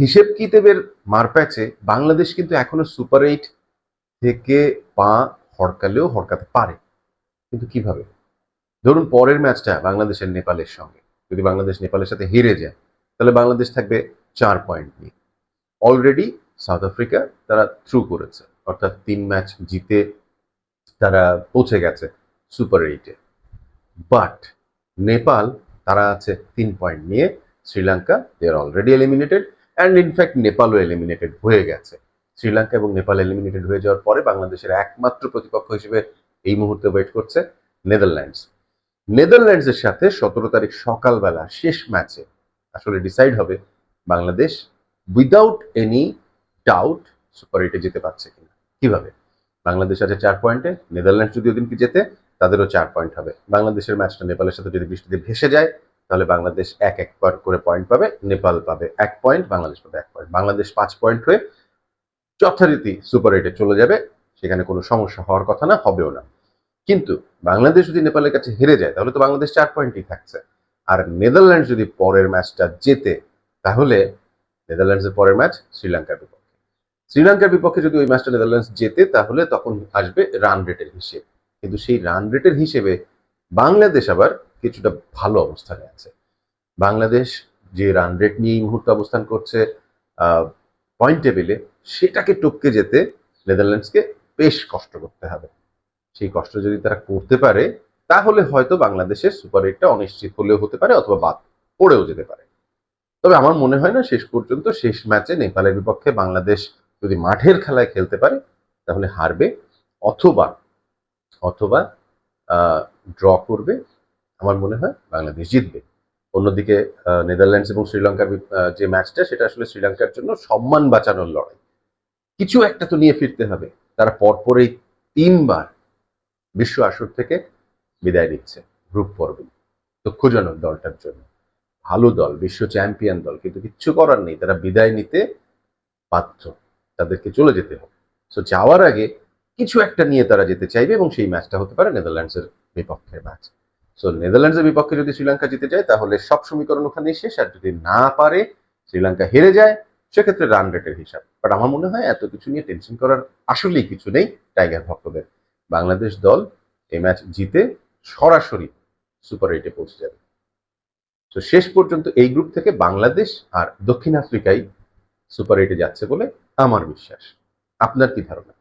হিসেব কিতেবের মারপ্যাচে বাংলাদেশ কিন্তু এখনও সুপার এইট থেকে পা হড়কালেও হড়কাতে পারে। কিন্তু কীভাবে? ধরুন পরের ম্যাচটা বাংলাদেশের নেপালের সঙ্গে। যদি বাংলাদেশ নেপালের সাথে হেরে যায়, তাহলে বাংলাদেশ থাকবে চার পয়েন্ট নিয়ে। অলরেডি সাউথ আফ্রিকা তারা থ্রু করেছে। অর্থাৎ তিন ম্যাচ জিতে তারা পৌঁছে গেছে সুপার এইটে। বাট নেপাল তারা আছে তিন পয়েন্ট নিয়ে। Sri Lanka they are already eliminated and in fact নেপালও এলিমিনেটেড হয়ে গেছে। শ্রীলঙ্কা এবং নেপাল এলিমিনেটেড হয়ে যাওয়ার পরে বাংলাদেশের একমাত্র প্রতিপক্ষ হিসেবে এই মুহূর্তে ওয়েট করছে নেদারল্যান্ডস নেদারল্যান্ডসের সাথে সতেরো তারিখ সকালবেলা শেষ ম্যাচে আসলে ডিসাইড হবে Bangladesh without any doubt super এইটে যেতে পারছে কিনা। কীভাবে? বাংলাদেশ আছে চার পয়েন্টে নেদারল্যান্ডস যদি ওদিনকে যেতে তাদেরও চার পয়েন্ট হবে। বাংলাদেশের ম্যাচটা নেপালের সাথে যদি বৃষ্টিতে ভেসে যায় তাহলে বাংলাদেশ এক এক করে পয়েন্ট পাবে, নেপাল পাবে এক পয়েন্ট বাংলাদেশ পাবে এক পয়েন্ট বাংলাদেশ পাঁচ পয়েন্ট হয়ে যথারীতি সুপার এইটে চলে যাবে, সেখানে কোনো সমস্যা হওয়ার কথা না, হবেও না। কিন্তু বাংলাদেশ যদি নেপালের কাছে হেরে যায়, তাহলে তো বাংলাদেশ চার পয়েন্টই থাকছে। আর নেদারল্যান্ড যদি পরের ম্যাচটা জেতে, তাহলে নেদারল্যান্ডসের পরের ম্যাচ শ্রীলঙ্কার বিপক্ষে। শ্রীলঙ্কার বিপক্ষে যদি ওই ম্যাচটা নেদারল্যান্ডস জেতে, তাহলে তখন আসবে রান রেটের হিসেব। কিন্তু সেই রান রেটের হিসেবে বাংলাদেশ আবার কিছুটা ভালো অবস্থানে আছে। বাংলাদেশ যে রান রেট নিয়ে এই মুহূর্তে অবস্থান করছে পয়েন্ট টেবিলে সেটাকে টপকে যেতে নেদারল্যান্ডসকে বেশ কষ্ট করতে হবে। সেই কষ্ট যদি তারা করতে পারে, তাহলে হয়তো বাংলাদেশের সুপার এইটটা অনিশ্চিত হলেও হতে পারে অথবা বাদ পড়েও যেতে পারে। তবে আমার মনে হয় না শেষ পর্যন্ত শেষ ম্যাচে নেপালের বিপক্ষে বাংলাদেশ যদি মাঠের খেলায় খেলতে পারে, তাহলে হারবে অথবা অথবা ড্র করবে। আমার মনে হয় বাংলাদেশ জিতবে। অন্যদিকে নেদারল্যান্ডস এবং শ্রীলঙ্কার যে ম্যাচটা, সেটা আসলে শ্রীলঙ্কার জন্য সম্মান বাঁচানোর লড়াই। কিছু একটা তো নিয়ে ফিরতে হবে। তারা পরপরই তিনবার বিশ্ব আসর থেকে বিদায় নিচ্ছে গ্রুপ পর্বে। দুঃখজনক দলটার জন্য। ভালো দল, বিশ্ব চ্যাম্পিয়ন দল, কিন্তু কিচ্ছু করার নেই। তারা বিদায় নিতে বাধ্য। তাদেরকে চলে যেতে হবে। সো যাওয়ার আগে কিছু একটা নিয়ে তারা যেতে চাইবে এবং সেই ম্যাচটা হতে পারে নেদারল্যান্ডসের বিপক্ষের ম্যাচ। সো নেদারল্যান্ডসের বিপক্ষে যদি শ্রীলঙ্কা জিতে যায়, তাহলে সব সমীকরণ ওখানেই শেষ। আর যদি না পারে, শ্রীলঙ্কা হেরে যায়, সেক্ষেত্রে রান রেটের হিসাব। বাট আমার মনে হয় এত কিছু নিয়ে টেনশন করার আসলেই কিছু নেই টাইগার ভক্তদের। বাংলাদেশ দল এই ম্যাচ জিতে সরাসরি সুপার এইটে পৌঁছে যাবে। তো শেষ পর্যন্ত এই গ্রুপ থেকে বাংলাদেশ আর দক্ষিণ আফ্রিকাই সুপার এইটে যাচ্ছে বলে আমার বিশ্বাস। আপনার কি ধারণা?